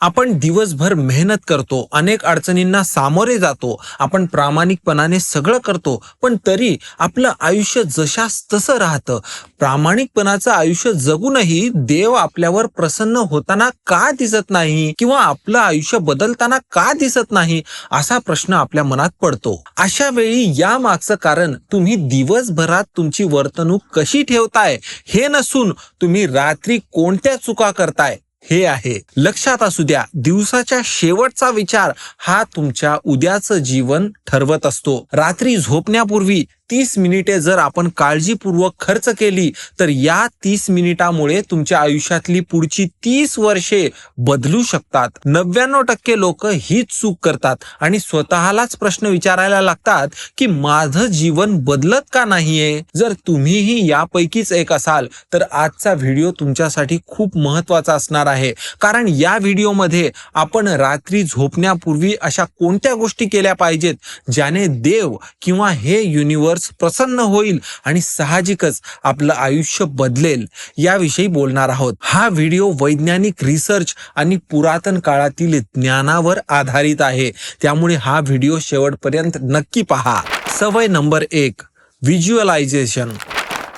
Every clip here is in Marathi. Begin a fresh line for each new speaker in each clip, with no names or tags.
आपण दिवसभर मेहनत करतो अनेक अडचणींना सामोरे जातो आपण प्रामाणिकपणाने सगळं करतो पण तरी आपलं आयुष्य जशास तसं राहतं. प्रामाणिकपणाचं आयुष्य जगूनही देव आपल्यावर प्रसन्न होताना का दिसत नाही किंवा आपलं आयुष्य बदलताना का दिसत नाही असा प्रश्न आपल्या मनात पडतो. अशा वेळी या मागचं कारण तुम्ही दिवसभरात तुमची वर्तणूक कशी ठेवताय हे नसून तुम्ही रात्री कोणत्या चुका करताय हे आहे. लक्षात असू द्या दिवसाच्या शेवटचा विचार हा तुमच्या उद्याचं जीवन ठरवत असतो. रात्री झोपण्यापूर्वी तीस मिनिटे जर आपण काळजीपूर्वक खर्च केली तर या तीस मिनिटामुळे तुमच्या आयुष्यातली पुढची तीस वर्षे बदलू शकतात. नव्याण्णव टक्के लोक हीच चूक करतात आणि स्वतःलाच प्रश्न विचारायला लागतात की माझं जीवन बदलत का नाहीये? जर तुम्हीही यापैकीच एक असाल तर आजचा व्हिडिओ तुमच्यासाठी खूप महत्त्वाचा असणार आहे. कारण या व्हिडिओमध्ये आपण रात्री झोपण्यापूर्वी अशा कोणत्या गोष्टी केल्या पाहिजेत ज्याने देव किंवा हे युनिव्हर्स युनिवर्स प्रसन्न होईल आणि साहजिकच आपलं आयुष्य बदलेल याविषयी बोलणार आहोत. हा व्हिडिओ वैज्ञानिक रिसर्च आणि पुरातन काळातील ज्ञानावर आधारित आहे. त्यामुळे हा व्हिडिओ शेवटपर्यंत नक्की पहा. सवय नंबर एक व्हिज्युअलायझेशन.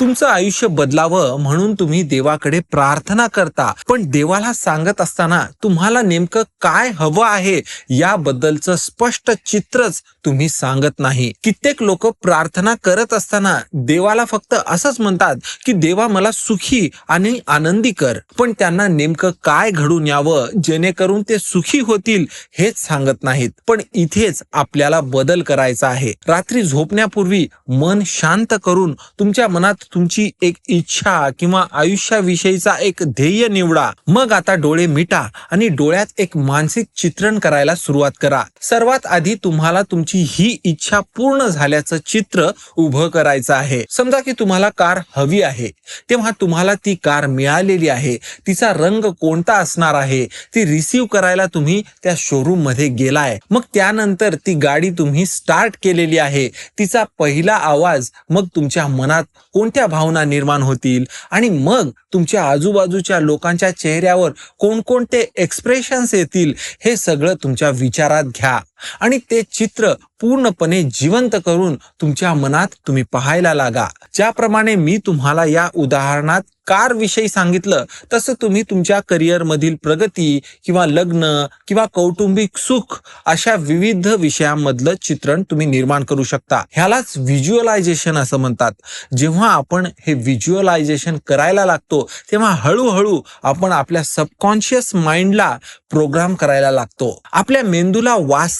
तुमचं आयुष्य बदलावं म्हणून तुम्ही देवाकडे प्रार्थना करता. पण देवाला सांगत असताना तुम्हाला नेमकं काय हवं आहे याबद्दलचं स्पष्ट चित्रच तुम्ही सांगत नाही. कित्येक लोक प्रार्थना करत असताना देवाला फक्त असंच म्हणतात की देवा मला सुखी आणि आनंदी कर. पण त्यांना नेमकं काय घडून यावं जेणेकरून ते सुखी होतील हेच सांगत नाहीत. पण इथेच आपल्याला बदल करायचा आहे. रात्री झोपण्यापूर्वी मन शांत करून तुमच्या मनात तुमची एक इच्छा किंवा आयुष्याविषयीचा एक ध्येय निवडा. मग आता डोळे मिटा आणि डोळ्यात एक मानसिक चित्रण करायला सुरुवात करा. सर्वात आधी तुम्हाला तुमची ही इच्छा पूर्ण झाल्याचं चित्र उभं करायचं आहे. समजा की तुम्हाला कार हवी आहे. तेव्हा तुम्हाला ती कार मिळालेली आहे. तिचा रंग कोणता असणार आहे? ती रिसीव करायला तुम्ही त्या शोरूममध्ये गेलाय. मग त्यानंतर ती गाडी तुम्ही स्टार्ट केलेली आहे. तिचा पहिला आवाज मग तुमच्या मनात कोणत्या भावना निर्माण होतील? आणि मग तुमच्या आजूबाजूच्या लोकांच्या चेहऱ्यावर कोणकोणते एक्सप्रेशन्स येतील? हे सगळं तुमच्या विचारात घ्या. आणि ते चित्र पूर्णपणे जिवंत करून तुमच्या मनात तुम्ही पाहायला लागा. ज्याप्रमाणे मी तुम्हाला या उदाहरणात कार विषयी सांगितलं तसं तुम्ही तुमच्या करिअर मधील प्रगती किंवा लग्न किंवा कौटुंबिक सुख अशा विविध विषयांमधलं चित्रण तुम्ही निर्माण करू शकता. ह्यालाच व्हिज्युअलायझेशन असं म्हणतात. जेव्हा आपण हे व्हिज्युअलायझेशन करायला लागतो तेव्हा हळूहळू आपण आपल्या सबकॉन्शियस माइंडला प्रोग्राम करायला लागतो. आपल्या मेंदूला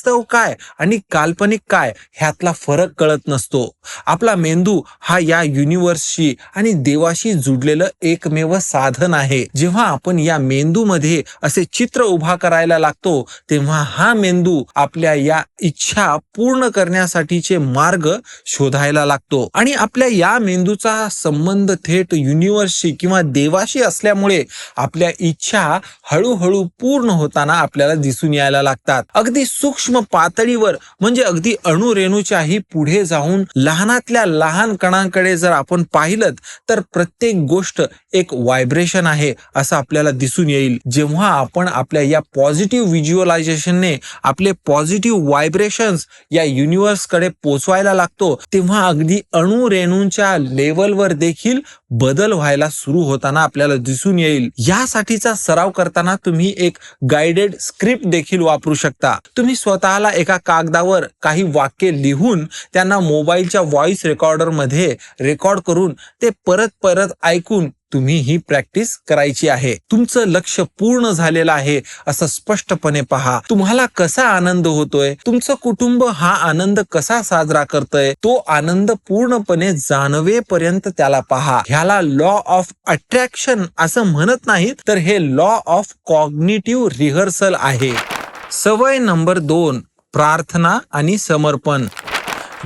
वास्तव काय आणि काल्पनिक काय ह्यातला फरक कळत नसतो. आपला मेंदू हा या युनिव्हर्सशी आणि देवाशी जुडलेलं एकमेव साधन आहे. जेव्हा आपण या मेंदूमध्ये असे चित्र उभा करायला लागतो तेव्हा हा मेंदू आपल्या या इच्छा पूर्ण करण्यासाठीचे मार्ग शोधायला लागतो. आणि आपल्या या मेंदूचा संबंध थेट युनिव्हर्सशी किंवा देवाशी असल्यामुळे आपल्या इच्छा हळूहळू पूर्ण होताना आपल्याला दिसून यायला लागतात. अगदी सूक्ष्म पातळीवर म्हणजे अगदी अणुरेणूच्याही पुढे जाऊन लहानातल्या लहान कणांकडे जर आपण पाहिलं तर प्रत्येक गोष्ट एक व्हायब्रेशन आहे असं आपल्याला दिसून येईल. जेव्हा आपण आपल्या या पॉझिटिव्ह व्हिज्युअलायझेशनने आपले पॉझिटिव्ह व्हायब्रेशन्स या युनिव्हर्सकडे पोचवायला लागतो तेव्हा अगदी अणुरेणूंच्या लेवलवर देखील बदल व्हायला सुरू होताना आपल्याला दिसून येईल. यासाठीचा सराव करताना तुम्ही एक गाइडेड स्क्रिप्ट देखील वापरू शकता. तुम्ही स्वतः स्वतःला एका कागदावर काही वाक्य लिहून त्यांना मोबाईलच्या व्हॉइस रेकॉर्डरमध्ये रेकॉर्ड करून ते परत परत ऐकून तुम्ही ही प्रॅक्टिस करायची आहे. तुमचं लक्ष पूर्ण झालेलं आहे असं स्पष्टपणे पहा. तुम्हाला कसा आनंद होतोय? तुमचं कुटुंब हा आनंद कसा साजरा करतोय? तो आनंद पूर्णपणे जाणवेपर्यंत त्याला पहा. ह्याला लॉ ऑफ अट्रॅक्शन असं म्हणत नाहीत तर हे लॉ ऑफ कॉग्निटिव्ह रिहर्सल आहे. सवय नंबर दोन प्रार्थना आणि समर्पण.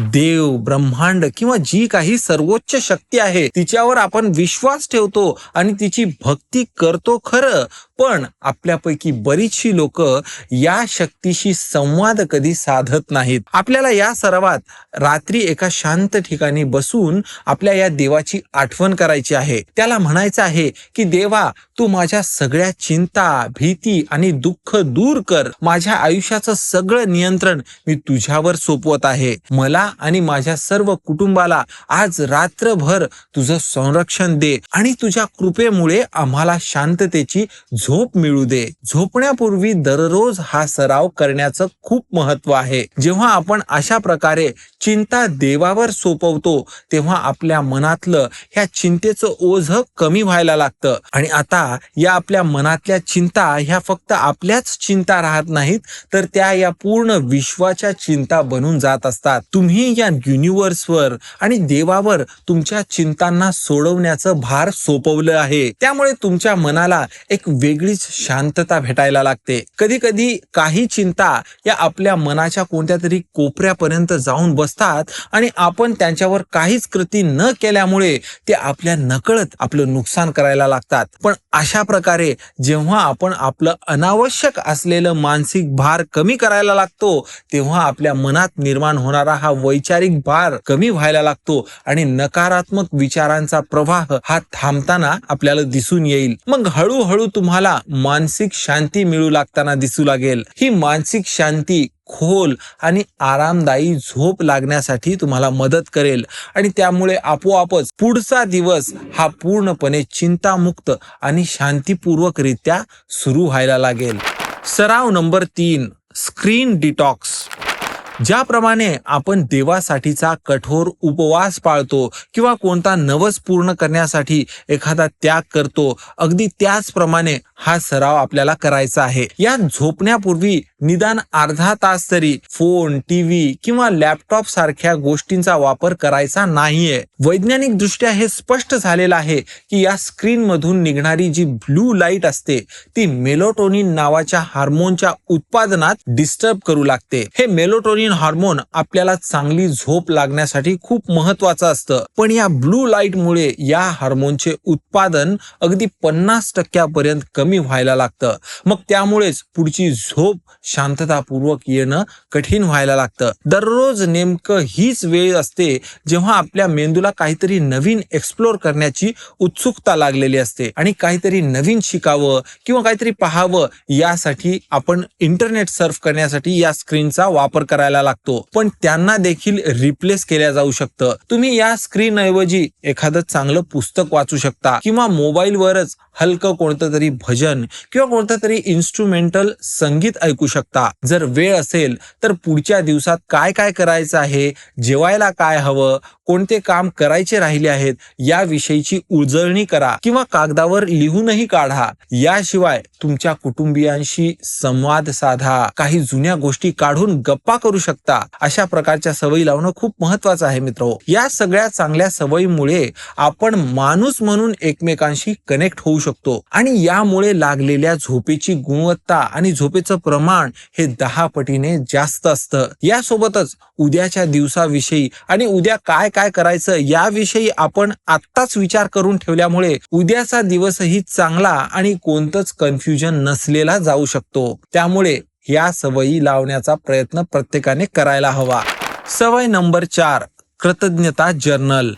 देव ब्रह्मांड किंवा जी काही सर्वोच्च शक्ती आहे तिच्यावर आपण विश्वास ठेवतो आणि तिची भक्ती करतो खरं. पण आपल्यापैकी बरीचशी लोक या शक्तीशी संवाद कधी साधत नाहीत. आपल्याला या सर्वात रात्री एका शांत ठिकाणी बसून आपल्या या देवाची आठवण करायची आहे. त्याला म्हणायचं आहे की देवा तू माझ्या सगळ्या चिंता भीती आणि दुःख दूर कर. माझ्या आयुष्याचं सगळं नियंत्रण मी तुझ्यावर सोपवत आहे. मला आणि माझ्या सर्व कुटुंबाला आज रात्रभर तुझं संरक्षण दे आणि तुझ्या कृपेमुळे आम्हाला शांततेची झोप मिळू दे. झोपण्यापूर्वी दररोज हा सराव करण्याचं खूप महत्त्व आहे. जेव्हा आपण अशा प्रकारे चिंता देवावर सोपवतो तेव्हा आपल्या मनातलं ह्या चिंतेचं ओझ कमी व्हायला लागतं. आणि आता या आपल्या मनातल्या चिंता ह्या फक्त आपल्याच चिंता राहत नाहीत तर त्या या पूर्ण विश्वाच्या चिंता बनून जात असतात. तुम्ही तुम्ही या युनिव्हर्सवर आणि देवावर तुमच्या चिंतांना सोडवण्याचं भार सोपवलं आहे. त्यामुळे तुमच्या मनाला एक वेगळीच शांतता भेटायला लागते. कधी कधी काही चिंता या आपल्या मनाच्या कोणत्या तरी कोपऱ्यापर्यंत जाऊन बसतात आणि आपण त्यांच्यावर काहीच कृती न केल्यामुळे ते आपल्या नकळत आपलं नुकसान करायला लागतात. पण अशा प्रकारे जेव्हा आपण आपलं अनावश्यक असलेलं मानसिक भार कमी करायला लागतो तेव्हा आपल्या मनात निर्माण होणारा हा वैचारिक भार कमी व्हायला लागतो आणि नकारात्मक विचारांचा प्रवाह हा थांबताना आपल्याला दिसून येईल. मग हळूहळू तुम्हाला मानसिक शांती मिळू लागताना दिसू लागेल. ही मानसिक शांती खोल आणि आरामदायी झोप लागण्यासाठी तुम्हाला मदत करेल. आणि त्यामुळे आपोआपच पुढचा दिवस हा पूर्णपणे चिंतामुक्त आणि शांतीपूर्वकरित्या सुरू व्हायला लागेल. सराव नंबर तीन स्क्रीन डिटॉक्स. ज्याप्रमाणे आपण देवासाठीचा कठोर उपवास पाळतो किंवा कोणता नवस पूर्ण करण्यासाठी एखादा त्याग करतो अगदी त्याचप्रमाणे हा सराव आपल्याला करायचा आहे. या झोपण्यापूर्वी निदान अर्धा तास तरी फोन टीव्ही किंवा लॅपटॉप सारख्या गोष्टींचा वापर करायचा नाहीये. वैज्ञानिक दृष्ट्या हे स्पष्ट झालेलं आहे की या स्क्रीन मधून निघणारी जी ब्लू लाइट असते ती मेलोटोनिन नावाच्या हार्मोनच्या उत्पादनात डिस्टर्ब करू लागते. हे मेलोटोनिन हार्मोन आपल्याला चांगली झोप लागण्यासाठी खूप महत्वाचं असतं. पण या ब्लू लाइट मुळे या हार्मोनचे उत्पादन अगदी पन्नास टक्क्यापर्यंत कमी व्हायला लागतं. मग त्यामुळेच पुढची झोप शांततापूर्वक येणं कठीण व्हायला लागतं. दररोज नेमकं हीच वेळ असते जेव्हा आपल्या मेंदूला काहीतरी नवीन एक्सप्लोर करण्याची उत्सुकता लागलेली असते. आणि काहीतरी नवीन शिकावं किंवा काहीतरी पाहावं यासाठी आपण इंटरनेट सर्फ करण्यासाठी या स्क्रीनचा वापर करायला लागतो. पण त्यांना देखील रिप्लेस केल्या जाऊ शकतं. तुम्ही या स्क्रीन ऐवजी एखादं चांगलं पुस्तक वाचू शकता किंवा मोबाईलवरच हलकं कोणतं तरी भजन किंवा कोणतं तरी इन्स्ट्रुमेंटल संगीत ऐकू शकता. जर वेळ असेल तर पुढच्या दिवसात काय काय करायचं आहे जेवायला काय हवं कोणते काम करायचे राहिले आहेत याविषयीची उजळणी करा किंवा कागदावर लिहूनही काढा. याशिवाय तुमच्या कुटुंबियांशी संवाद साधा. काही जुन्या गोष्टी काढून गप्पा करू शकता. अशा प्रकारच्या सवयी लावणं खूप महत्वाचं आहे मित्र. या सगळ्या चांगल्या सवयीमुळे आपण माणूस म्हणून एकमेकांशी कनेक्ट होऊ शकतो. आणि यामुळे लागलेल्या झोपेची गुणवत्ता आणि झोपेचं प्रमाण हे दहा पटीने जास्त असतं. यासोबतच उद्याच्या दिवसाविषयी आणि उद्या काय काय करायचं याविषयी आपण आत्ताच विचार करून ठेवल्यामुळे उद्याचा दिवसही चांगला आणि कोणतंच कन्फ्युजन नसलेला जाऊ शकतो. त्यामुळे या सवयी लावण्याचा प्रयत्न प्रत्येकाने करायला हवा. सवय नंबर चार कृतज्ञता जर्नल.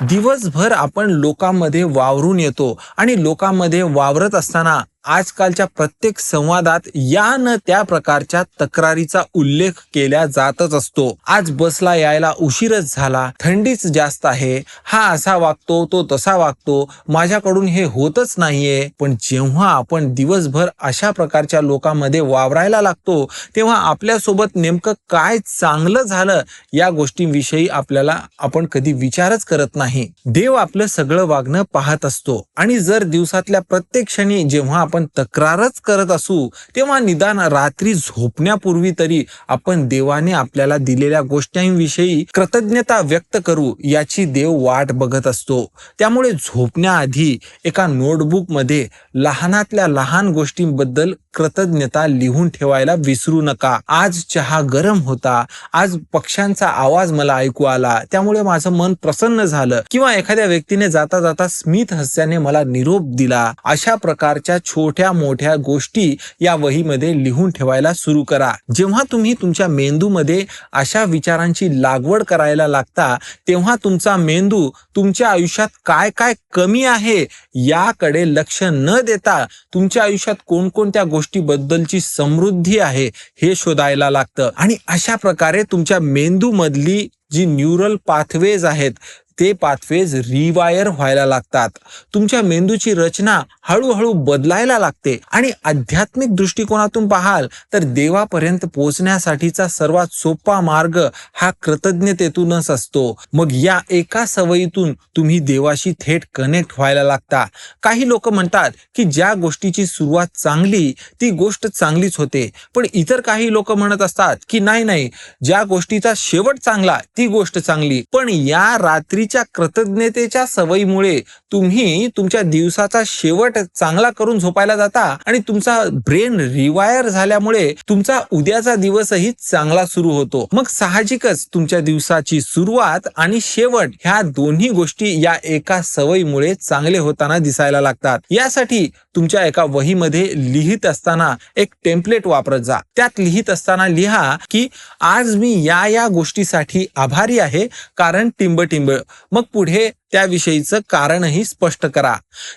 दिवसभर आपण लोकांमध्ये वावरून येतो आणि लोकांमध्ये वावरत असताना आजकालच्या प्रत्येक संवादात या न त्या प्रकारच्या तक्रारीचा उल्लेख केला जातच असतो. आज बसला यायला उशीरच झाला. थंडीच जास्त आहे. हा असा वागतो तो तसा वागतो. माझ्याकडून हे होतच नाहीये. पण जेव्हा आपण दिवसभर अशा प्रकारच्या लोकांमध्ये वावरायला लागतो तेव्हा आपल्यासोबत नेमकं काय चांगलं झालं या गोष्टींविषयी आपल्याला आपण कधी विचारच करत नाही. देव आपलं सगळं वागणं पाहत असतो. आणि जर दिवसातल्या प्रत्येक क्षणी जेव्हा आपण आपण तक्रारच करत असू तेव्हा निदान रात्री झोपण्यापूर्वी तरी आपण देवाने आपल्याला दिलेल्या गोष्टींविषयी कृतज्ञता व्यक्त करू याची देव वाट बघत असतो. त्यामुळे झोपण्याआधी एका नोटबुकमध्ये लहानातल्या लहान गोष्टींबद्दल कृतज्ञता लिहून ठेवायला विसरू नका. आज चहा गरम होता. आज पक्ष्यांचा आवाज मला ऐकू आला. त्यामुळे माझं मन प्रसन्न झालं. किंवा एखाद्या व्यक्तीने जाता जाता स्मित हस्याने मला निरोप दिला. अशा प्रकारच्या छोट्या मोठ्या गोष्टी या वहीमध्ये लिहून ठेवायला सुरू करा. जेव्हा तुम्ही तुमच्या मेंदूमध्ये अशा विचारांची लागवड करायला लागता तेव्हा तुमचा मेंदू तुमच्या आयुष्यात काय काय कमी आहे याकडे लक्ष न देता तुमच्या आयुष्यात कोणकोणत्या गोष्टी गोष्टीबद्दलची समृद्धी आहे हे शोधायला लागतं. आणि अशा प्रकारे तुमच्या मेंदूमधली जी न्यूरल पाथवेज आहेत ते पाथवेज रिवायर व्हायला लागतात. तुमच्या मेंदूची रचना हळूहळू बदलायला लागते. आणि आध्यात्मिक दृष्टिकोनातून पाहाल तर देवापर्यंत पोहोचण्यासाठीचा सर्वात सोपा मार्ग हा कृतज्ञतेतूनच असतो. मग या एका सवयीतून तुम्ही देवाशी थेट कनेक्ट व्हायला लागता. काही लोक म्हणतात की ज्या गोष्टीची सुरुवात चांगली ती गोष्ट चांगलीच होते. पण इतर काही लोक म्हणत असतात की नाही नाही ज्या गोष्टीचा शेवट चांगला ती गोष्ट चांगली. पण या रात्री रात्रीच्या कृतज्ञतेच्या सवयीमुळे तुम्ही तुमच्या दिवसाचा शेवट चांगला करून झोपायला जाता आणि तुमचा ब्रेन रिवायर झाल्यामुळे तुमचा उद्याचा दिवसही चांगला सुरू होतो. मग साहजिकच तुमच्या दिवसाची सुरुवात आणि शेवट ह्या दोन्ही गोष्टी या एका सवयीमुळे चांगले होताना दिसायला लागतात. यासाठी तुमच्या एका वहीमध्ये लिहित असताना एक टेम्पलेट वापरत जा. त्यात लिहित असताना लिहा की आज मी या या गोष्टीसाठी आभारी आहे कारण टिंब टिंब मग पुढे त्याविषयीचं कारणही स्पष्ट करा.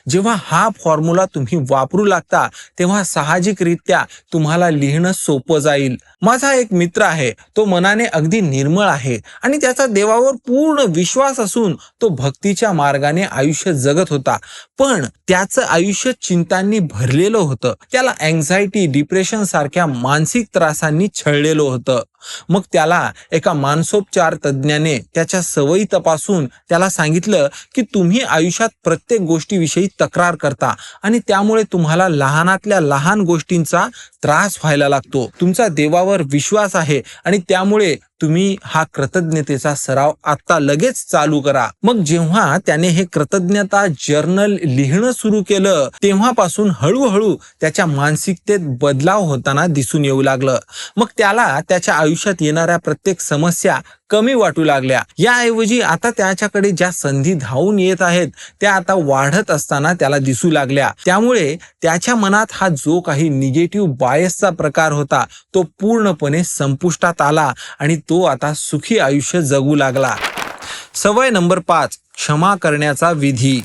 जेव्हा हा फॉर्म्युला तुम्ही वापरू लागता तेव्हा साहजिकरित्या तुम्हाला लिहिणं सोपं जाईल. माझा एक मित्र आहे तो मनाने अगदी निर्मळ आहे आणि त्याचा देवावर पूर्ण विश्वास असून तो भक्तीच्या मार्गाने आयुष्य जगत होता. पण त्याचं आयुष्य चिंतांनी भरलेलं होतं. त्याला अँझायटी डिप्रेशन सारख्या मानसिक त्रासांनी छळलेलं होतं. मग त्याला एका मानसोपचार तज्ज्ञाने त्याच्या सवयी तपासून त्याला सांगितलं की तुम्ही आयुष्यात प्रत्येक गोष्टीविषयी तक्रार करता आणि त्यामुळे तुम्हाला लहानातल्या लहान गोष्टींचा त्रास व्हायला लागतो. तुमचा देवावर विश्वास आहे आणि त्यामुळे तुम्ही हा कृतज्ञतेचा सराव आता लगेच चालू करा. मग जेव्हा त्याने हे कृतज्ञता जर्नल लिहिणं सुरू केलं तेव्हापासून हळूहळू त्याच्या मानसिकतेत बदलाव होताना दिसून येऊ लागलं. मग त्याला त्याच्या आयुष्यात येणाऱ्या प्रत्येक समस्या कमी वाटू लागल्या. याऐवजी आता त्याच्याकडे ज्या संधी धावून येत आहेत त्या आता वाढत असताना त्याला दिसू लागल्या. त्यामुळे त्याच्या मनात हा जो काही निगेटिव्ह बायसचा प्रकार होता तो पूर्णपणे संपुष्टात आला आणि तो आता सुखी आयुष्य जगू लागला. सवय नंबर पाच क्षमा करण्याचा विधी.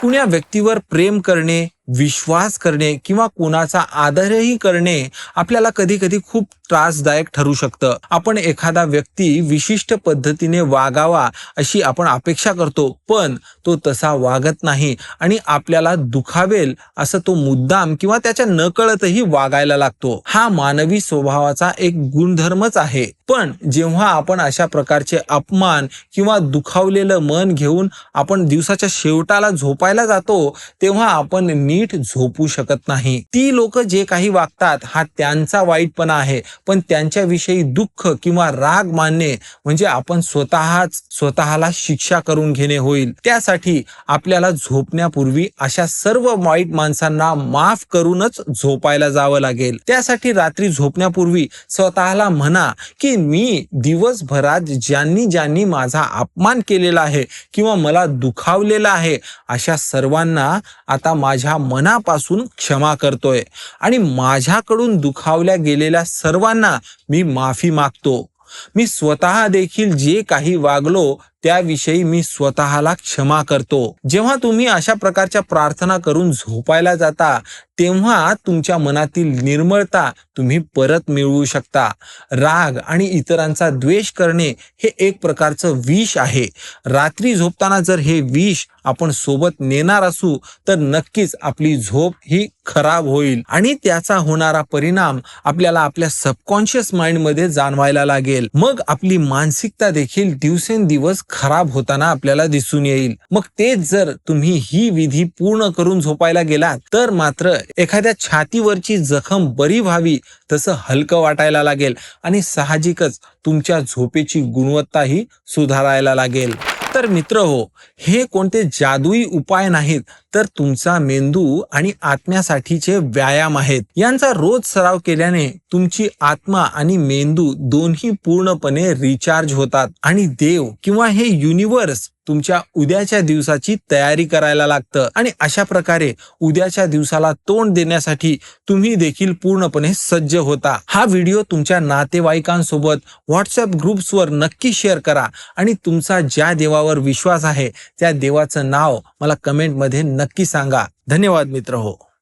कुण्या व्यक्तीवर प्रेम करणे विश्वास करणे किंवा कुणाचा आदरही करणे आपल्याला कधी कधी खूप त्रासदायक ठरू शकतं. आपण एखादा व्यक्ती विशिष्ट पद्धतीने वागावा अशी आपण अपेक्षा करतो पण तो तसा वागत नाही आणि आपल्याला दुखावेल असं तो मुद्दाम किंवा त्याच्या नकळतही वागायला लागतो. हा मानवी स्वभावाचा एक गुणधर्मच आहे. पण जेव्हा आपण अशा प्रकारचे अपमान किंवा दुखावलेलं मन घेऊन आपण दिवसाच्या शेवटाला झोपायला जातो तेव्हा आपण नीट झोपू शकत नाही. ती लोक जे काही वागतात हा त्यांचा वाईटपणा आहे. पण त्यांच्याविषयी दुःख किंवा राग मानणे म्हणजे आपण स्वतःच स्वतःला शिक्षा करून घेणे होईल. त्यासाठी आपल्याला झोपण्यापूर्वी अशा सर्व वाईट माणसांना माफ करूनच झोपायला जावं लागेल. त्यासाठी रात्री झोपण्यापूर्वी स्वतःला म्हणा की मी दिवसभरात ज्यांनी ज्यांनी माझा अपमान केलेला आहे किंवा मला दुखावलेला आहे अशा सर्वांना आता माझ्या मनापासून क्षमा करतोय आणि माझ्याकडून दुखावल्या गेलेल्या सर्वांना मी माफी मागतो. मी स्वतः देखील जे काही वागलो त्याविषयी मी स्वतःला क्षमा करतो. जेव्हा तुम्ही अशा प्रकारच्या प्रार्थना करून झोपायला जाता तेव्हा तुमच्या मनातील निर्मळता तुम्ही परत मिळवू शकता. राग आणि इतरांचा द्वेष करणे हे एक प्रकारचं विष आहे. रात्री झोपताना जर हे विष आपण सोबत नेणार असू तर नक्कीच आपली झोप ही खराब होईल. आणि त्याचा होणारा परिणाम आपल्याला आपल्या सबकॉन्शियस माइंडमध्ये जाणवायला लागेल. मग आपली मानसिकता देखील दिवसेंदिवस खराब होताना आपल्याला दिसून येईल. मग तेच जर तुम्ही ही विधी पूर्ण करून झोपायला गेलात तर मात्र एखाद्या छातीवरची जखम बरी व्हावी तसं हलकं वाटायला लागेल. आणि साहजिकच तुमच्या झोपेची गुणवत्ताही सुधारायला लागेल. तर मित्र हो हे कोणते जादुई उपाय नाहीत. तर तुमचा मेंदू आणि आत्म्यासाठीचे व्यायाम आहेत. यांचा रोज सराव केल्याने तुमची आत्मा आणि मेंदू दोन्ही पूर्णपणे रिचार्ज होतात. आणि देव किंवा हे युनिवर्स तुमच्या उद्याच्या दिवसाची तयारी करायला लागतं. आणि अशा प्रकारे उद्याच्या दिवसाला तोंड देण्यासाठी तुम्ही देखील पूर्णपणे सज्ज होता. हा व्हिडिओ तुमच्या नातेवाईकांसोबत व्हॉट्सअप ग्रुप्सवर नक्की शेअर करा. आणि तुमचा ज्या देवावर विश्वास आहे त्या देवाचं नाव मला कमेंटमध्ये नक्की सांगा. धन्यवाद मित्र हो.